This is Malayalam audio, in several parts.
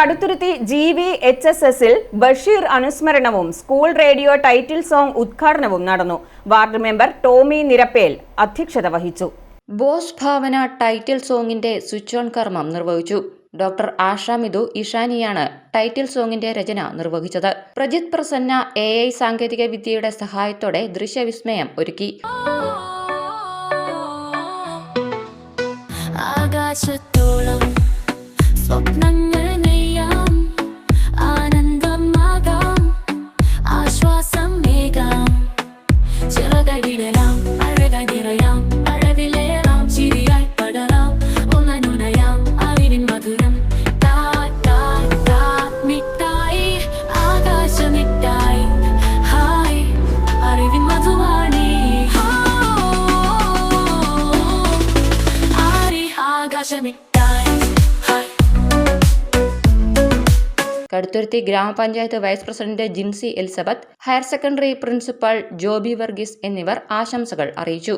Kaduthuruthy G V H S എസിൽ ബഷീർ അനുസ്മരണവും സ്കൂൾ റേഡിയോ ടൈറ്റിൽ സോങ് ഉദ്ഘാടനവും നടന്നു. വാർഡ് മെമ്പർ ടോമി നിരപ്പേൽ അധ്യക്ഷത വഹിച്ചു. ബോസ് ഭാവന ടൈറ്റിൽ സോങ്ങിന്റെ സ്വിച്ച് ഓൺ കർമ്മം നിർവഹിച്ചു. ഡോക്ടർ ആഷ മിതു ഇഷാനിയാണ് ടൈറ്റിൽ സോങ്ങിന്റെ രചന നിർവഹിച്ചത്. പ്രജിത് പ്രസന്ന എ ഐ സാങ്കേതിക വിദ്യയുടെ സഹായത്തോടെ ദൃശ്യവിസ്മയം ഒരുക്കി. ആകാശത്തോളം സ്വപ്നങ്ങൾ ചിറകടിടലാം അഴകനിറയാം അഴവിലേറാം ചിരിയായി പടരാം ഒന്നനുണയാം അറിവിൻ മധുരം. താ താ മിഠായി ഹായ് അറിവിൻ മധുവാണി. ആരി ആകാശമിഠായി കടുത്തുരുത്തി ഗ്രാമപഞ്ചായത്ത് vice president Jincy Elizabeth higher secondary principal Joby Varghese എന്നിവർ ആശംസകൾ അറിയിച്ചു.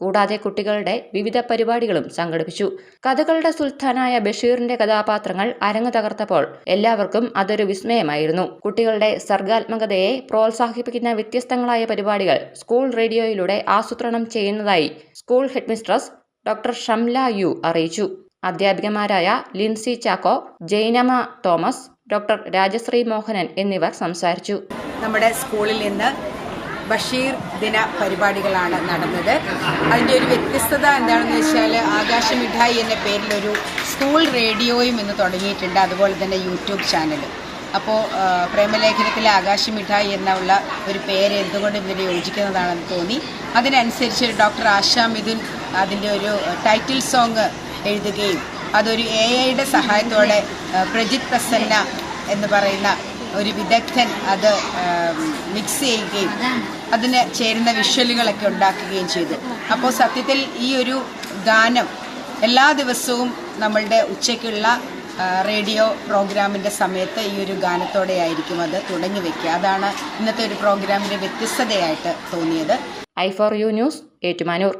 കൂടാതെ കുട്ടികളുടെ വിവിധ പരിപാടികളും സംഘടിപ്പിച്ചു. കഥകളുടെ സുൽത്താനായ ബഷീറിന്റെ കഥാപാത്രങ്ങൾ അരങ്ങു തകർത്തപ്പോൾ എല്ലാവർക്കും അതൊരു വിസ്മയമായിരുന്നു. കുട്ടികളുടെ സർഗാത്മകതയെ പ്രോത്സാഹിപ്പിക്കുന്ന വ്യത്യസ്തങ്ങളായ പരിപാടികൾ സ്കൂൾ റേഡിയോയിലൂടെ ആസൂത്രണം ചെയ്യുന്നതായി school headmistress doctor Shamla U അറിയിച്ചു. അധ്യാപികമാരായ ലിൻസി ചാക്കോ ജൈനമ തോമസ് ഡോക്ടർ രാജശ്രീ മോഹനൻ എന്നിവർ സംസാരിച്ചു. നമ്മുടെ സ്കൂളിൽ നിന്ന് ബഷീർ ദിന പരിപാടികളാണ് നടന്നത്. അതിന്റെ ഒരു വ്യത്യസ്തത എന്താണെന്ന് വെച്ചാൽ ആകാശ മിഠായി എന്ന പേരിലൊരു സ്കൂൾ റേഡിയോയും ഇന്ന് തുടങ്ങിയിട്ടുണ്ട്. അതുപോലെ തന്നെ യൂട്യൂബ് ചാനലും. അപ്പോൾ പ്രേമലേഖനത്തിലെ ആകാശ മിഠായി എന്നുള്ള ഒരു പേര് എന്തുകൊണ്ട് ഇതിന് യോജിക്കുന്നതാണെന്ന് തോന്നി. അതിനനുസരിച്ച് ഡോക്ടർ ആശാ മിഥുൻ അതിന്റെ ഒരു ടൈറ്റിൽ സോങ് എഴുതുകയും അതൊരു എ ഐയുടെ സഹായത്തോടെ പ്രജിത് പ്രസന്ന എന്ന് പറയുന്ന ഒരു വിദഗ്ധൻ അത് മിക്സ് ചെയ്യുകയും അതിന് ചേരുന്ന വിഷ്വലുകളൊക്കെ ഉണ്ടാക്കുകയും ചെയ്തു. അപ്പോൾ സത്യത്തിൽ ഈ ഒരു ഗാനം എല്ലാ ദിവസവും നമ്മളുടെ ഉച്ചയ്ക്കുള്ള റേഡിയോ പ്രോഗ്രാമിന്റെ സമയത്ത് ഈ ഒരു ഗാനത്തോടെയായിരിക്കും അത് തുടങ്ങി വയ്ക്കുക അതാണ് ഇന്നത്തെ ഒരു പ്രോഗ്രാമിന്റെ വ്യത്യസ്തതയായിട്ട് തോന്നിയത്. I for you news Ettumanoor.